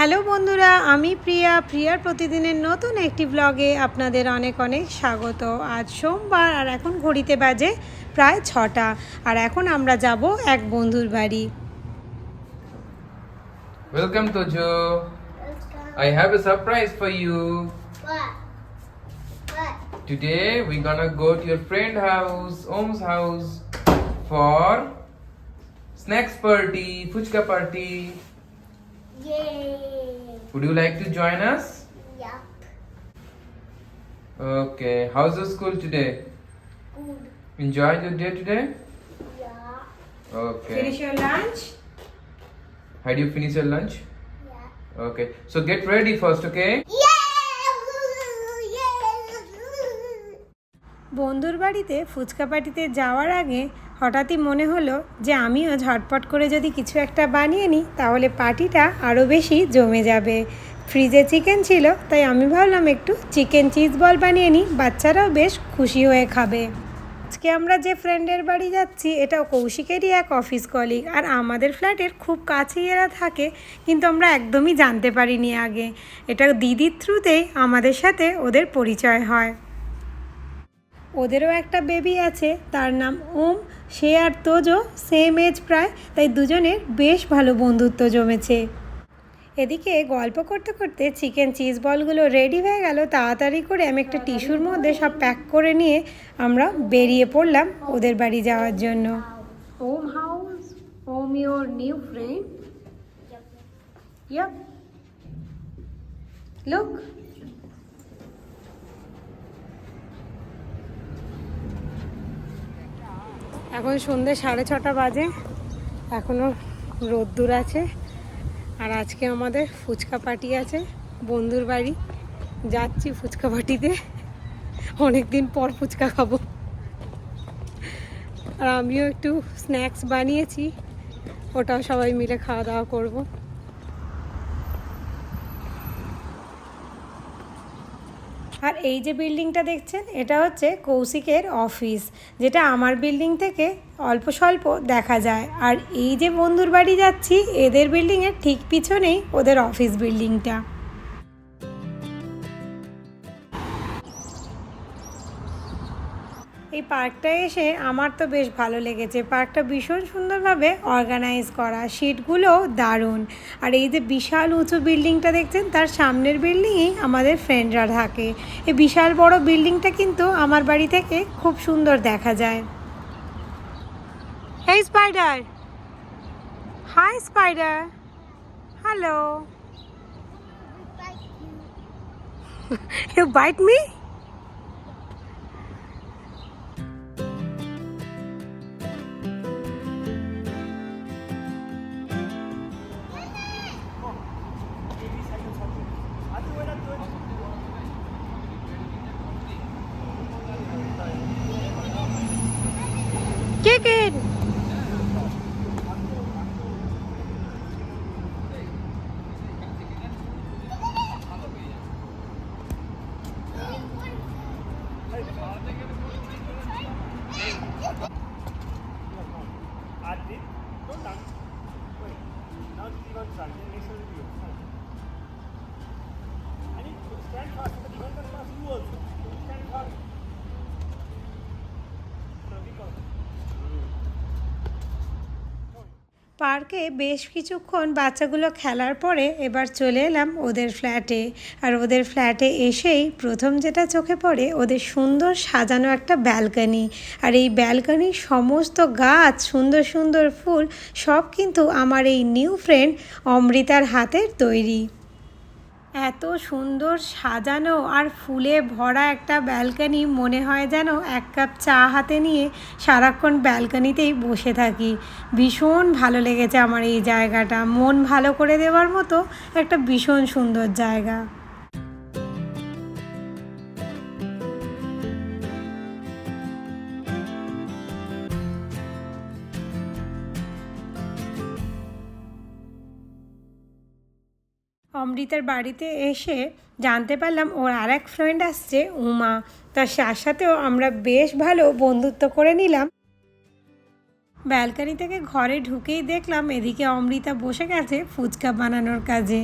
Hello বন্ধুরা আমি প্রিয়া। প্রিয়ার প্রতিদিনের নতুন একটি ব্লগে আপনাদের অনেক অনেক স্বাগত। আজ সোমবার আর এখন ঘড়িতে বাজে প্রায় ছটা। আর এখন আমরা যাব এক বন্ধুর বাড়ি। Welcome to Jo I have a surprise for you today we gonna go to your friend house Om's house for snacks party fuchka party Yay! Would you like to join us? Yup. Okay. How's the school today? Good. Enjoyed your day today? Yeah. Okay. Finish your lunch Had you finished your lunch? Yeah. Okay. So get ready first, okay? বন্ধুর বাড়িতে ফুচকা পার্টিতে যাওয়ার আগে হঠাৎই মনে হলো যে আমিও ঝটপট করে যদি কিছু একটা বানিয়ে নিই, তাহলে পার্টিটা আরও বেশি জমে যাবে। ফ্রিজে চিকেন ছিল, তাই আমি ভাবলাম একটু চিকেন চিজ বল বানিয়ে নিই, বাচ্চারাও বেশ খুশি হয়ে খাবে। আজকে আমরা যে ফ্রেন্ডের বাড়ি যাচ্ছি এটা কৌশিকেরই এক অফিস কলিগ, আর আমাদের ফ্ল্যাটের খুব কাছেই এরা থাকে, কিন্তু আমরা একদমই জানতে পারিনি আগে। এটা দিদির থ্রুতেই আমাদের সাথে ওদের পরিচয় হয়। ওদেরও একটা বেবি আছে, তার নাম ওম সে আর তোজো সেম এজ প্রায়, তাই দুজনের বেশ ভালো বন্ধুত্ব জমেছে। এদিকে গল্প করতে করতে চিকেন চিজ বলগুলো রেডি হয়ে গেল, তাড়াতাড়ি করে আমি একটা টিস্যুর মধ্যে সব প্যাক করে নিয়ে আমরা বেরিয়ে পড়লাম ওদের বাড়ি যাওয়ার জন্য। Om house Om your new friend. এখন সন্ধে সাড়ে ছটা বাজে। এখনও রোদ্দুর আছে। আর আজকে আমাদের ফুচকা পার্টি আছে, বন্ধুর বাড়ি। যাচ্ছি ফুচকা পার্টিতে। অনেক দিন পর ফুচকা খাব। আর আমিও একটু স্ন্যাক্স বানিয়েছি, ওটাও সবাই মিলে খাওয়া দাওয়া করব। আর এই যে বিল্ডিংটা দেখছেন, এটা হচ্ছে কৌশিকের অফিস, যেটা আমার বিল্ডিং থেকে অল্প স্বল্প দেখা যায়। আর এই যে বন্ধুর বাড়ি যাচ্ছি, এদের বিল্ডিংয়ের ঠিক পিছনেই ওদের অফিস বিল্ডিংটা। এই পার্কটায় এসে আমার তো বেশ ভালো লেগেছে। পার্কটা ভীষণ সুন্দরভাবে অর্গানাইজ করা। সিটগুলো দারুণ। আর এই যে বিশাল উঁচু বিল্ডিংটা দেখছেন তার সামনের বিল্ডিংয়েই আমাদের ফ্রেন্ডরা থাকে। এই বিশাল বড় বিল্ডিংটা কিন্তু আমার বাড়ি থেকে খুব সুন্দর দেখা যায়। Hey spider hi spider hello you bite me পার্কে বেশ কিছুক্ষণ বাচ্চাগুলো খেলার পরে এবার চলে এলাম ওদের ফ্ল্যাটে। আর ওদের ফ্ল্যাটে এসেই প্রথম যেটা চোখে পড়ে ওদের সুন্দর সাজানো একটা ব্যালকানি। আর এই ব্যালকানির সমস্ত গাছ, সুন্দর সুন্দর ফুল সব কিন্তু আমার এই নিউ ফ্রেন্ড অমৃতার হাতের তৈরি। এত সুন্দর সাজানো আর ফুলে ভরা একটা ব্যালকানি মনে হয় যেন এক কাপ চা হাতে নিয়ে সারাক্ষণ ব্যালকানিতেই বসে থাকি। ভীষণ ভালো লেগেছে আমার এই জায়গাটা। মন ভালো করে দেওয়ার মতো একটা ভীষণ সুন্দর জায়গা। অমৃতার বাড়িতে এসে জানতে পারলাম ওর আর এক ফ্রেন্ড আসছে, উমা। তার সার সাথেও আমরা বেশ ভালো বন্ধুত্ব করে নিলাম। ব্যালকানি থেকে ঘরে ঢুকেই দেখলাম এদিকে অমৃতা বসে গেছে ফুচকা বানানোর কাজে।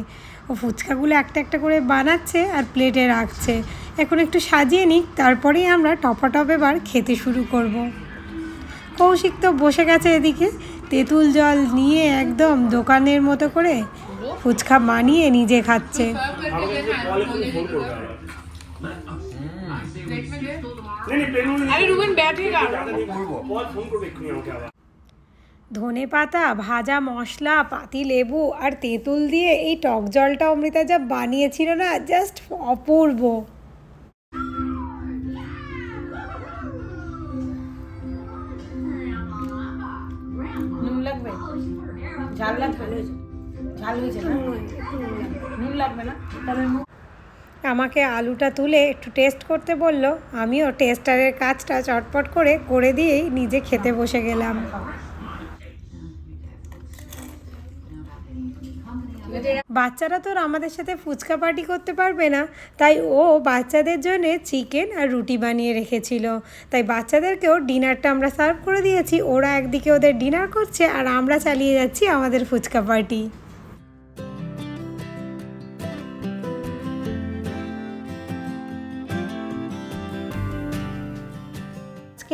ও ফুচকাগুলো একটা একটা করে বানাচ্ছে আর প্লেটে রাখছে। এখন একটু সাজিয়ে নিক, তারপরেই আমরা টপাটপ এবার খেতে শুরু করব। কৌশিক তো বসে গেছে এদিকে। তেঁতুল জল নিয়ে একদম দোকানের মতো করে ফুচকা বানিয়ে নিজে খাচ্ছে। ধনে পাতা ভাজা মশলা পাতি লেবু আর তেঁতুল দিয়ে এই টক জলটা অমৃতা যা বানিয়েছিল না জাস্ট অপূর্ব। ঝাল লাগবে? ঝাল হয়েছে না? নুন লাগবে। না? তাহলে আমাকে আলুটা তুলে একটু টেস্ট করতে বলল। আমিও টেস্টারের কাজটা চটপট করে করে দিয়েই নিজে খেতে বসে গেলাম। বাচ্চারা তো আর আমাদের সাথে ফুচকা পার্টি করতে পারবে না। তাই ও বাচ্চাদের জন্য চিকেন আর রুটি বানিয়ে রেখেছিল। তাই বাচ্চাদেরকেও ডিনারটা আমরা সার্ভ করে দিয়েছি। ওরা একদিকে ওদের ডিনার করছে আর আমরা চালিয়ে যাচ্ছি আমাদের ফুচকা পার্টি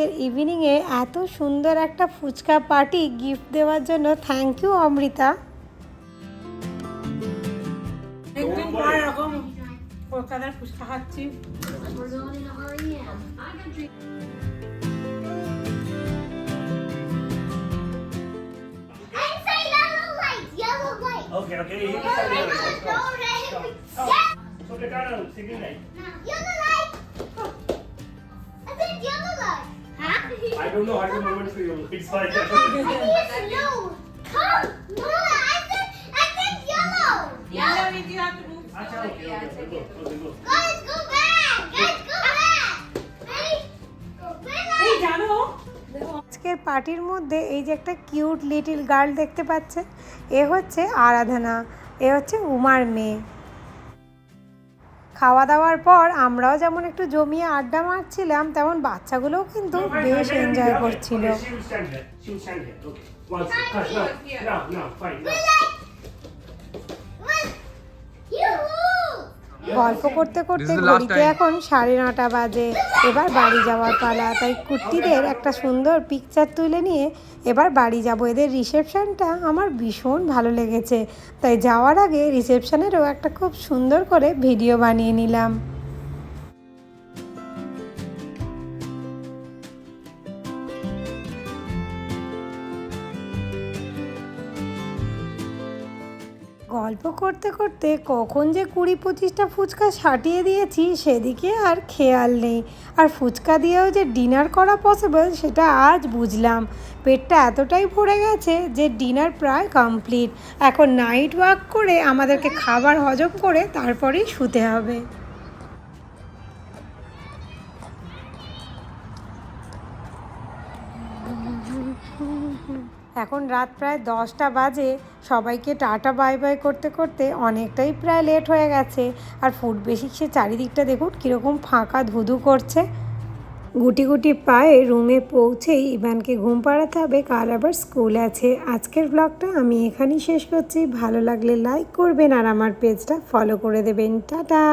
আজকের ইভিনিংয়ে এত সুন্দর একটা ফুচকা পার্টি গিফট দেওয়ার জন্য থ্যাংক ইউ অমৃতা কলকাতার ফুচকা খাচ্ছি And say yellow light, yellow light. ওকে ওকে এই No, no, no, red. Yeah, so বেটা সিগন্যাল নাই yellow light. I I don't know how to moment for you. It's no. Come, no, I said, I said yellow. Yellow. আচ্ছা ওকে ওকে গো গো Guys, go back. Guys, go back. Ready? Go back. জানো আজকের পার্টির মধ্যে এই যে একটা cute little girl দেখতে পাচ্ছে এ হচ্ছে আরাধনা এ হচ্ছে উমার মেয়ে খাওয়া দাওয়ার পর আমরাও যেমন একটু জমিয়ে আড্ডা মারছিলাম, তেমন বাচ্চাগুলোও কিন্তু বেশ এনজয় করছিল। গল্প করতে করতে ঘড়িতে এখন সাড়ে নটা বাজে। এবার বাড়ি যাওয়ার পালা। তাই কুর্তিদের একটা সুন্দর পিকচার তুলে নিয়ে এবার বাড়ি যাব। এদের রিসেপশনটা আমার ভীষণ ভালো লেগেছে। তাই যাওয়ার আগে রিসেপশনেরও একটা খুব সুন্দর করে ভিডিও বানিয়ে নিলাম। গল্প করতে করতে কখন যে কুড়ি পঁচিশটা ফুচকা সাটিয়ে দিয়েছি সেদিকে আর খেয়াল নেই। আর ফুচকা দিয়েও যে ডিনার করা পসিবল সেটা আজ বুঝলাম। পেটটা এতটাই ভরে গেছে যে ডিনার প্রায় কমপ্লিট এখন নাইট ওয়াক করে আমাদেরকে খাবার হজম করে তারপরেই শুতে হবে। এখন রাত প্রায় দশটা বাজে। সবাইকে টাটা, বাই বাই করতে করতে অনেকটাই প্রায় লেট হয়ে গেছে। আর ফুড বেশি চারিদিকটা দেখুন কীরকম ফাঁকা ধুধু করছে। গুটি গুটি পায়ে রুমে পৌঁছেই ইভানকে ঘুম পাড়াতে হবে, কাল আবার স্কুল আছে। আজকের ব্লগটা আমি এখানেই শেষ করছি। ভালো লাগলে লাইক করবেন আর আমার পেজটা ফলো করে দেবেন। টাটা!